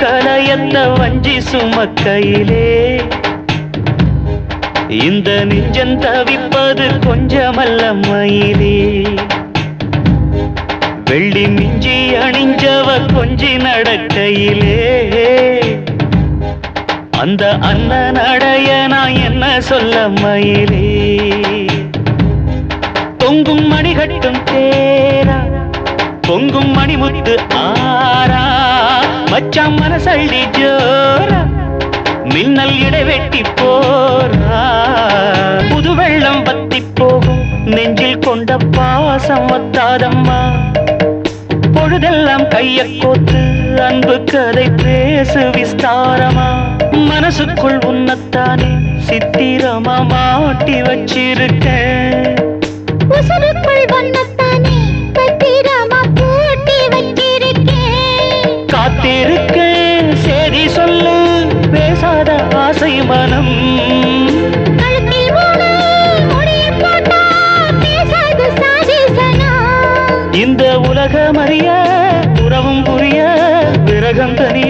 கலையத்த வஞ்சி சுமக்கையிலே. இந்த நெஞ்சம் தவிப்பது கொஞ்சமல்ல மயிலே. வெள்ளி மிஞ்சி அணிஞ்சவ கொஞ்சி நடக்கையிலே. அந்த அண்ணன் அடைய நான் என்ன சொல்ல மயிலே. பொங்கும் மணிகட்டும் தேரா பொங்கும் மணிமுத்து ஆரா. மச்சான் மனசள்ளி ஜோரா மின்னல் இடைவெட்டி போரா புது வெள்ளம் பத்தி போகும் நெஞ்சில் கொண்ட பாசம் வத்தாதம்மா பொழுதெல்லாம் கைய கோத்து அன்பு கதை பேசு விஸ்தாரமா. மனசுக்குள் உன்னத்தானே சித்திரமா மாட்டி வச்சிருக்கேன். ஆசை மனம். இந்த உலகம் அறிய உறவும் புரிய விரகம் தனிய